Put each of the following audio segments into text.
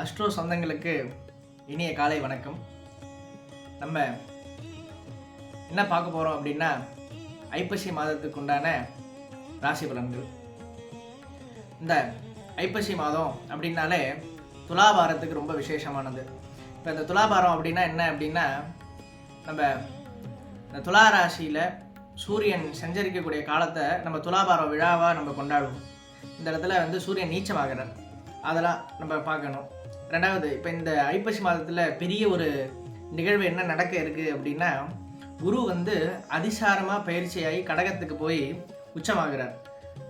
Astro சொந்தங்களுக்கு இனிய காலை வணக்கம். நம்ம என்ன பார்க்க போகிறோம் அப்படின்னா ஐப்பசி மாதத்துக்கு உண்டான ராசி பலன்கள். இந்த ஐப்பசி மாதம் அப்படின்னாலே துலாபாரத்துக்கு ரொம்ப விசேஷமானது. இப்போ இந்த துலாபாரம் அப்படின்னா என்ன அப்படின்னா நம்ம இந்த துலா ராசியில் சூரியன் சஞ்சரிக்கக்கூடிய காலத்தை நம்ம துலாபாரம் விழாவாக நம்ம கொண்டாடுவோம். இந்த இடத்துல வந்து சூரியன் நீச்சமாகிறார். அதெல்லாம் நம்ம பார்க்கணும். ரெண்டாவது இப்போ இந்த ஐப்பசி மாதத்தில் பெரிய ஒரு நிகழ்வு என்ன நடக்க இருக்குது அப்படின்னா குரு வந்து அதிசாரமாக பயிற்சியாகி கடகத்துக்கு போய் உச்சமாகிறார்.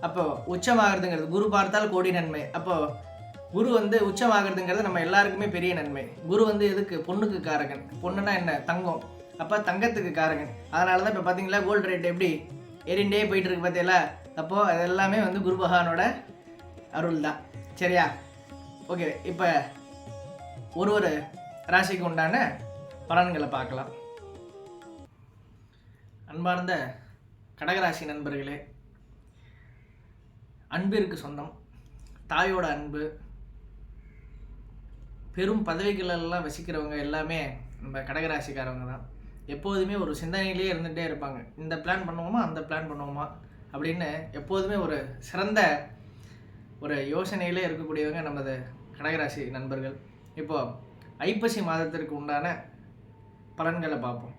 அப்போது உச்சமாகிறதுங்கிறது குரு பார்த்தால் கோடி நன்மை. அப்போது குரு வந்து உச்சமாகிறதுங்கிறது நம்ம எல்லாருக்குமே பெரிய நன்மை. குரு வந்து எதுக்கு? பொண்ணுக்கு காரகன். பொண்ணுனா என்ன? தங்கம். அப்போ தங்கத்துக்கு காரகன். அதனால தான் இப்போ பார்த்தீங்களா கோல்டு ரேட் எப்படி? ஏறிண்டே போயிட்டு இருக்கு பார்த்தீங்களா அப்போது அது எல்லாமே வந்து குரு பகவானோட அருள் தான் சரியா? ஓகே இப்போ ஒரு ஒரு ராசிக்கு உண்டான பலன்களை பார்க்கலாம். அன்பார்ந்த கடகராசி நண்பர்களே அன்பிற்கு சொந்தம் தாயோட அன்பு பெரும் பதவிகளெல்லாம் வசிக்கிறவங்க எல்லாமே நம்ம கடகராசிக்காரவங்க தான். எப்போதுமே ஒரு சிந்தனையிலே இருந்துகிட்டே இருப்பாங்க. இந்த பிளான் பண்ணுவோமா அந்த பிளான் பண்ணுவோமா அப்படின்னு எப்போதுமே ஒரு சிறந்த ஒரு யோசனையிலே இருக்கக்கூடியவங்க நமது கடகராசி நண்பர்கள். இப்போ ஐப்பசி மாதத்திற்கு உண்டான பலன்களை பார்ப்போம்.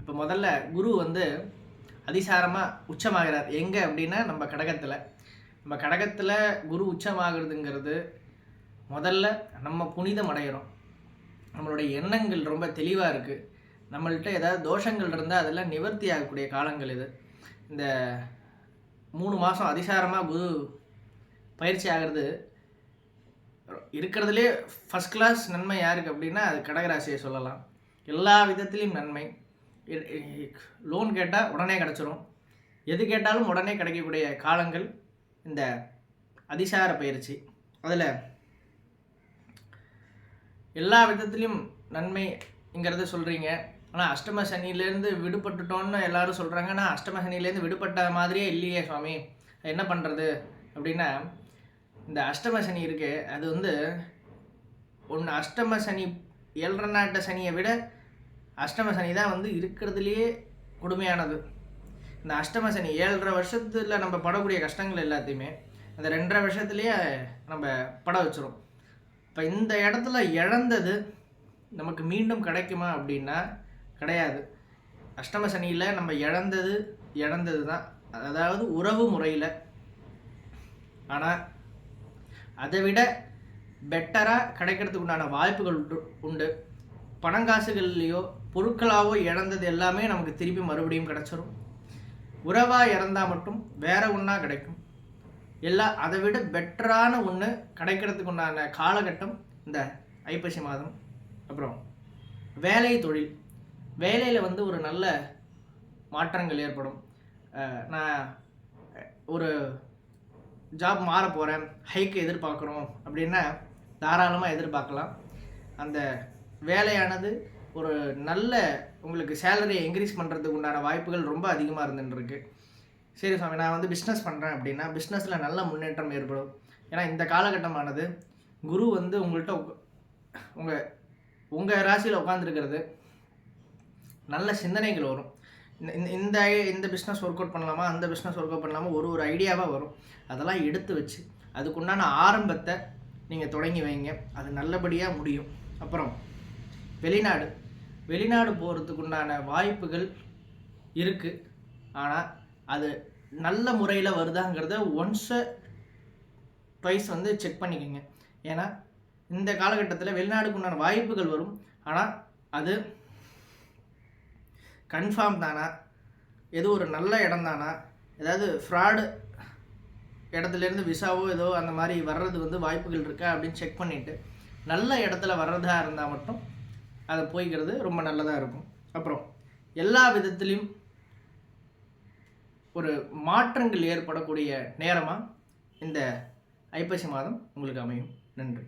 இப்போ முதல்ல குரு வந்து அதிசாரமாக உச்சமாகிறார். எங்கே அப்படின்னா நம்ம கடகத்தில். நம்ம கடகத்தில் குரு உச்சமாகிறதுங்கிறது முதல்ல நம்ம புனிதம் அடைகிறோம் நம்மளுடைய எண்ணங்கள் ரொம்ப தெளிவாக இருக்குது நம்மள்கிட்ட ஏதாவது தோஷங்கள் இருந்தால் அதெல்லாம் நிவர்த்தி ஆகக்கூடிய காலங்கள் இது. இந்த மூணு மாதம் அதிசாரமாக குரு பயிற்சி ஆகிறது இருக்கிறதுலே ஃபஸ்ட் கிளாஸ் நன்மை யாருக்கு அப்படின்னா அது கடகராசியை சொல்லலாம். எல்லா விதத்துலேயும் நன்மை. லோன் கேட்டால் உடனே கிடச்சிரும். எது கேட்டாலும் உடனே கிடைக்கக்கூடிய காலங்கள் இந்த அதிசார பயிற்சி. அதில் எல்லா விதத்துலேயும் நன்மைங்கிறத சொல்கிறீங்க ஆனால் அஷ்டம சனியிலேருந்து விடுபட்டுட்டோன்னு எல்லாரும் சொல்கிறாங்க ஆனால் அஷ்டம சனியிலேருந்து விடுபட்ட மாதிரியே இல்லையே சுவாமி. என்ன பண்ணுறது அப்படின்னா இந்த அஷ்டம சனி இருக்கு அது வந்து ஒன்று அஷ்டம சனி ஏழரை நாட்ட சனியை விட அஷ்டம சனி தான் வந்து இருக்கிறதுலையே கொடுமையானது. இந்த அஷ்டம சனி ஏழரை வருஷத்தில் நம்ம படக்கூடிய கஷ்டங்கள் எல்லாத்தையுமே அந்த ரெண்டரை வருஷத்துலேயே நம்ம பட வச்சிரும். இப்போ இந்த இடத்துல இழந்தது நமக்கு மீண்டும் கிடைக்குமா அப்படின்னா கிடையாது. அஷ்டம சனியில் நம்ம இழந்தது இழந்தது தான் அதாவது உறவு முறையில். ஆனால் அதை விட பெட்டராக கிடைக்கிறதுக்கு உண்டான வாய்ப்புகள் உண்டு உண்டு. பணங்காசுகள்லையோ பொருட்களாகவோ இழந்தது எல்லாமே நமக்கு திருப்பி மறுபடியும் கிடச்சிரும். உறவாக இறந்தால் மட்டும் வேற ஒன்றா கிடைக்கும். எல்லா அதை விட பெட்டரான ஒன்று கிடைக்கிறதுக்கு உண்டான காலகட்டம் இந்த ஐப்பசி மாதம். அப்புறம் வேலை தொழில். வேலையில் வந்து ஒரு நல்ல மாற்றங்கள் ஏற்படும். நான் ஒரு ஜாப் மாற போகிறேன் ஹைக்கு எதிர்பார்க்குறோம் அப்படின்னா தாராளமாக எதிர்பார்க்கலாம். அந்த வேலையானது ஒரு நல்ல உங்களுக்கு சேலரியை இன்க்ரீஸ் பண்ணுறதுக்கு உண்டான வாய்ப்புகள் ரொம்ப அதிகமாக இருந்துருக்கு சரி சுவாமி நான் வந்து பிஸ்னஸ் பண்ணுறேன் அப்படின்னா பிஸ்னஸில் நல்ல முன்னேற்றம் ஏற்படும். ஏன்னா இந்த காலகட்டமானது குரு வந்து உங்கள்கிட்ட உங்கள் உங்கள் ராசியில் உட்காந்துருக்கிறது நல்ல சிந்தனைகள் வரும். இந்த- இந்த இந்த இந்த பிஸ்னஸ் ஒர்க் அவுட் பண்ணலாமா அந்த பிஸ்னஸ் ஒர்க் அவுட் பண்ணலாமா ஒரு ஒரு ஐடியாவாக வரும். அதெல்லாம் எடுத்து வச்சு அதுக்குண்டான ஆரம்பத்தை நீங்கள் தொடங்கி வைங்க. அது நல்லபடியாக முடியும். அப்புறம் வெளிநாடு. வெளிநாடு போகிறதுக்கு உண்டான வாய்ப்புகள் இருக்குது ஆனால் அது நல்ல முறையில் வருதாங்கிறத ஒன்ஸை ட்வைஸ் வந்து செக் பண்ணிக்கோங்க. ஏன்னா இந்த காலகட்டத்தில் வெளிநாடுக்குண்டான வாய்ப்புகள் வரும். ஆனால் அது கன்ஃபார்ம் தானா? எது ஒரு நல்ல இடம் தானா? ஏதாவது ஃப்ராடு இடத்துலேருந்து விசாவோ ஏதோ அந்த மாதிரி வர்றது வந்து வாய்ப்புகள் இருக்கா அப்படின்னு செக் பண்ணிவிட்டு நல்ல இடத்துல வர்றதா இருந்தால் மட்டும் அதை போய்க்கிறது ரொம்ப நல்லதாக இருக்கும். அப்புறம் எல்லா விதத்துலேயும் ஒரு மாற்றங்கள் ஏற்படக்கூடிய நேரமாக இந்த ஐப்பசி மாதம் உங்களுக்கு அமையும். நன்றி.